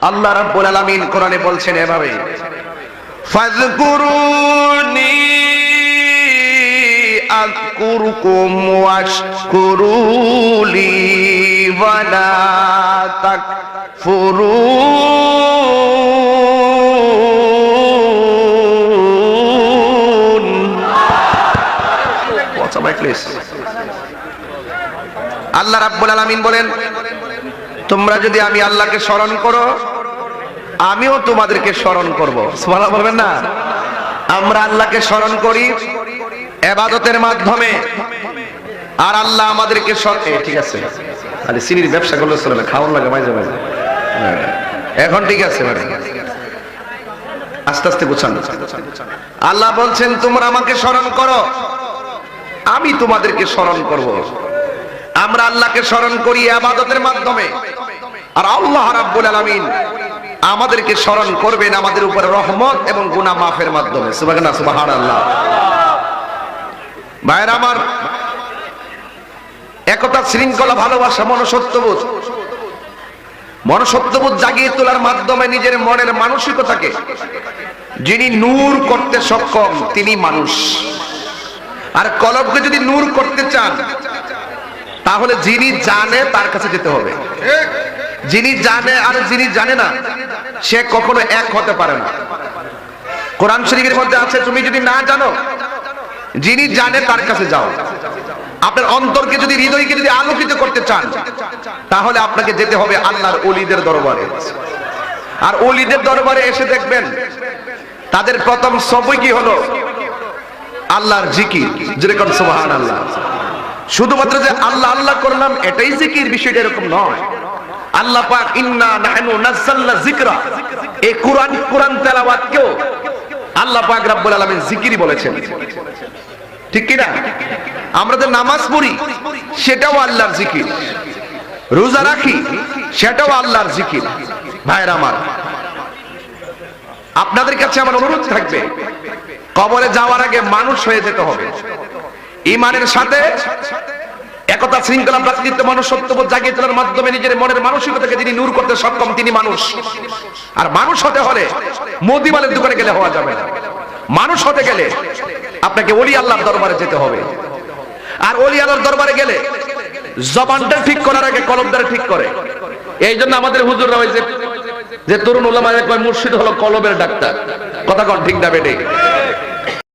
আল্লাহ রাব্বুল আলামিন কোরআনে বলছেন এভাবে, ফাযকুরুনি আযকুরুকুম ওয়াশকুরুলি ওয়ালা তাকফুরুন? আল্লাহ রাব্বুল আলামিন বলেন তোমরা যদি আমি আল্লাহকে স্মরণ করো, আমিও তোমাদেরকে স্মরণ করব। বলবেন না? আমরা আল্লাহকে স্মরণ করি এবাদতের মাধ্যমে। আর আল্লাহ আমাদেরকে ঠিক আছে। আরে ব্যবসা করলে চলে না, খাওয়ার লাগে মাঝে মাঝে এখন ঠিক আছে আস্তে আস্তে গুছান। আল্লাহ বলছেন, তোমরা আমাকে স্মরণ করো। আমি তোমাদেরকে স্মরণ করব। আমরা আল্লাহকে স্মরণ করি আবাদতের মাধ্যমে। আর আল্লাহ রাব্বুল আলামিন আমাদেরকে স্মরণ করবেন আমাদের উপরে রহমত এবং গুনাহ মাফের মাধ্যমে। সুবহানাল্লাহ সুবহানাল্লাহ। ভাইরা আমার, একতা, শৃঙ্খলা, ভালোবাসা মনসত্যবোধ মনসত্যবোধ জাগিয়ে তোলার মাধ্যমে নিজের মনের মানসিকতাকে যিনি নূর করতে সক্ষম, তিনি মানুষ। আর কলবকে যদি নূর করতে চান, তাহলে যিনি জানে তার কাছে যেতে হবে। যিনি জানে আর যিনি জানে না, সে কখনো এক হতে পারে না। কোরআন শরীফের মধ্যে আছে, তুমি যদি না জানো, যিনি জানে তার কাছে যাও। আপনার অন্তরকে যদি, হৃদয়কে যদি আলোকিত করতে চান, তাহলে আপনাকে যেতে হবে আল্লাহর অলিদের দরবারে। আর অলিদের দরবারে এসে দেখবেন, তাদের প্রথম সবই কি হলো? আল্লাহর জিকির। যেরকম সুবহান আল্লাহ শুধুমাত্র যে আল্লাহ আল্লাহ করলাম, এটাই জিকির, বিষয়টা এরকম নয়। আল্লাহ পাক, ইন্না নাহনু নাযালনা যিকরা। এই কোরআন কোরআন আল্লাহ পাক রব্বুল আলামিন বলেছেন। ঠিক কি না? আমরা যে নামাজ পড়ি, সেটাও আল্লাহর জিকির রোজা রাখি, সেটাও আল্লাহর জিকির ভাইরা আমার, আপনাদের কাছে আমার অনুরোধ থাকবে, কবরে যাওয়ার আগে মানুষ হয়ে যেতে হবে। ইমানের সাথে শৃঙ্খলা প্রাকৃতিক মানুষ সত্যবোধ জাগিয়ে তোলার মাধ্যমে নিজের মনের মানসিকতাকে যিনি নূর করতে সক্ষম, তিনি মানুষ। আর মানুষ হতে হলে মোদিমালের দোকানে গেলে হওয়া যাবে না। মানুষ হতে গেলে আপনাকে অলি আল্লাহর দরবারে যেতে হবে। আর অলি আল্লাহর দরবারে গেলে জবানটা ঠিক করার আগে কলমটা ঠিক করে। এই জন্য আমাদের হুজুররা ওই যে তরুণ ওলামায় কয় মুর্শিদ হলো কলমের ডাক্তার। কথা কন ঠিক না বেটে?